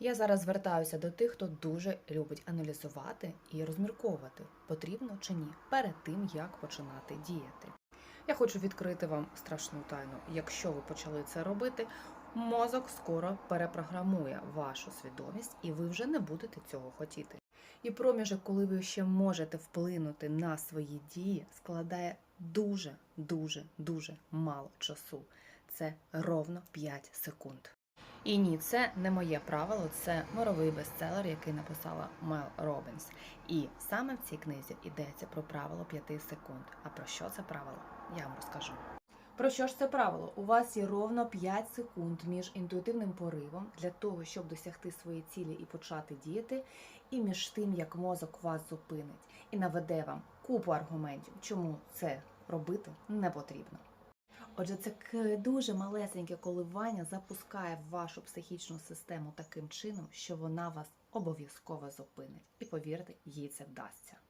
Я зараз звертаюся до тих, хто дуже любить аналізувати і розмірковувати, потрібно чи ні, перед тим як починати діяти. Я хочу відкрити вам страшну тайну. Якщо ви почали це робити, мозок скоро перепрограмує вашу свідомість, і ви вже не будете цього хотіти. І проміжок, коли ви ще можете вплинути на свої дії, складає дуже, дуже, дуже мало часу. Це ровно 5 секунд. І ні, це не моє правило, це мировий бестселер, який написала Мел Робінс. І саме в цій книзі йдеться про правило 5 секунд. А про що це правило? Я вам розкажу. Про що ж це правило? У вас є ровно 5 секунд між інтуїтивним поривом для того, щоб досягти своєї цілі і почати діяти, і між тим, як мозок вас зупинить і наведе вам купу аргументів, чому це робити не потрібно. Отже, це дуже малесеньке коливання запускає вашу психічну систему таким чином, що вона вас обов'язково зупинить. І повірте, їй це вдасться.